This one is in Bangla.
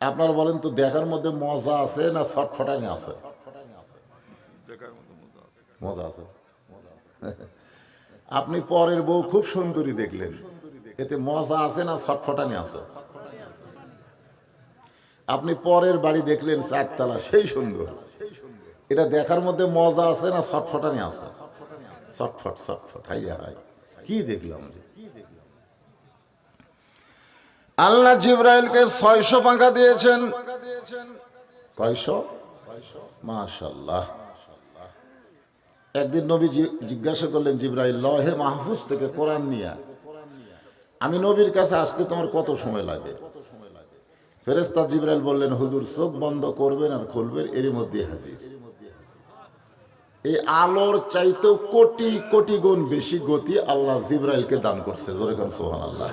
আপনার বলেন তো, দেখার মধ্যে মজা আছে না ছটফটানি আছে? মজা আছে। আপনি পরের বউ খুব সুন্দরী দেখলেন। এতে মজা আছে না ছটফটানি আছে? আপনি পরের বাড়ি দেখলেন চারতলা, সেই সুন্দর। এটা দেখার মধ্যে মজা আছে না ছটফটানি আছে? ছটফট ছটফট হাই হাই কি দেখলাম রে? আল্লাহ জিব্রাইলকে ছয়শো পাঙ্খা দিয়েছেন। মাশাল্লাহ একদিন নবী জিজ্ঞাসা করলেন, জিব্রাইল, লহে মাহফুজ থেকে কোরআন নিয়ে। আমি নবীর কাছে আসতে তোমার কত সময় লাগে? ফেরেস্তা জিব্রাইল বললেন, হুজুর, চোখ বন্ধ করবেন আর খুলবেন, এরই মধ্যে হাজির। এই আলোর চাইতেও কোটি কোটি গুণ বেশি গতি আল্লাহ জিব্রাইলকে দান করছে। জোরে সোহান আল্লাহ